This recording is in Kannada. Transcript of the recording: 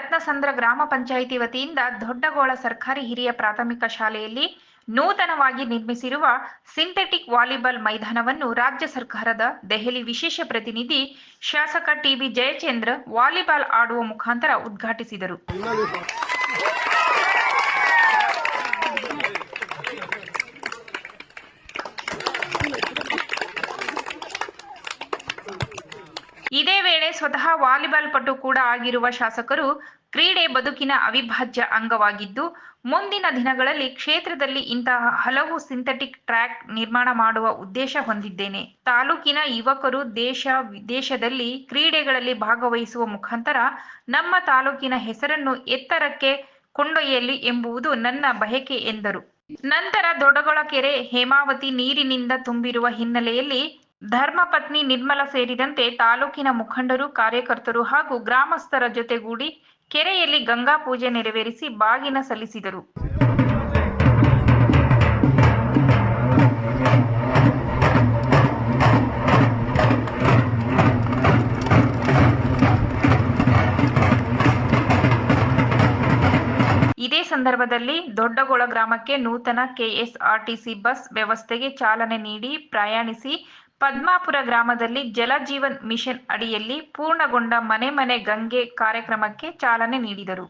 ರತ್ನಸಂದ್ರ ಗ್ರಾಮ ಪಂಚಾಯಿತಿ ವತಿಯಿಂದ ದೊಡ್ಡಗೋಳ ಸರ್ಕಾರಿ ಹಿರಿಯ ಪ್ರಾಥಮಿಕ ಶಾಲೆಯಲ್ಲಿ ನೂತನವಾಗಿ ನಿರ್ಮಿಸಿರುವ ಸಿಂಥೆಟಿಕ್ ವಾಲಿಬಾಲ್ ಮೈದಾನವನ್ನು ರಾಜ್ಯ ಸರ್ಕಾರದ ದೆಹಲಿ ವಿಶೇಷ ಪ್ರತಿನಿಧಿ ಶಾಸಕ ಟಿಬಿ ಜಯಚಂದ್ರ ವಾಲಿಬಾಲ್ ಆಡುವ ಮುಖಾಂತರ ಉದ್ಘಾಟಿಸಿದರು. ಇದೇ ವೇಳೆ ಸ್ವತಃ ವಾಲಿಬಾಲ್ ಪಟು ಕೂಡ ಆಗಿರುವ ಶಾಸಕರು ಕ್ರೀಡೆ ಬದುಕಿನ ಅವಿಭಾಜ್ಯ ಅಂಗವಾಗಿದ್ದು, ಮುಂದಿನ ದಿನಗಳಲ್ಲಿ ಕ್ಷೇತ್ರದಲ್ಲಿ ಇಂತಹ ಹಲವು ಸಿಂಥೆಟಿಕ್ ಟ್ರ್ಯಾಕ್ ನಿರ್ಮಾಣ ಮಾಡುವ ಉದ್ದೇಶ ಹೊಂದಿದ್ದೇನೆ. ತಾಲೂಕಿನ ಯುವಕರು ದೇಶ ವಿದೇಶದಲ್ಲಿ ಕ್ರೀಡೆಗಳಲ್ಲಿ ಭಾಗವಹಿಸುವ ಮುಖಾಂತರ ನಮ್ಮ ತಾಲೂಕಿನ ಹೆಸರನ್ನು ಎತ್ತರಕ್ಕೆ ಕೊಂಡೊಯ್ಯಲಿ ಎಂಬುದು ನನ್ನ ಬಯಕೆ ಎಂದರು. ನಂತರ ದೊಡಗೊಳಕೆರೆ ಹೇಮಾವತಿ ನೀರಿನಿಂದ ತುಂಬಿರುವ ಹಿನ್ನೆಲೆಯಲ್ಲಿ ಧರ್ಮಪತ್ನಿ ನಿರ್ಮಲ ಸೇರಿದಂತೆ ತಾಲೂಕಿನ ಮುಖಂಡರು, ಕಾರ್ಯಕರ್ತರು ಹಾಗೂ ಗ್ರಾಮಸ್ಥರ ಜೊತೆಗೂಡಿ ಕೆರೆಯಲ್ಲಿ ಗಂಗಾ ಪೂಜೆ ನೆರವೇರಿಸಿ ಬಾಗಿನ ಸಲ್ಲಿಸಿದರು. ಇದೇ ಸಂದರ್ಭದಲ್ಲಿ ದೊಡ್ಡಗೊಳ ಗ್ರಾಮಕ್ಕೆ ನೂತನ ಕೆಎಸ್ಆರ್ಟಿಸಿ ಬಸ್ ವ್ಯವಸ್ಥೆಗೆ ಚಾಲನೆ ನೀಡಿ ಪ್ರಯಾಣಿಸಿ ಪದ್ಮಾಪುರ ಗ್ರಾಮದಲ್ಲಿ ಜಲ ಜೀವನ್ ಮಿಷನ್ ಅಡಿಯಲ್ಲಿ ಪೂರ್ಣಗೊಂಡ ಮನೆ ಮನೆ ಗಂಗೆ ಕಾರ್ಯಕ್ರಮಕ್ಕೆ ಚಾಲನೆ ನೀಡಿದರು.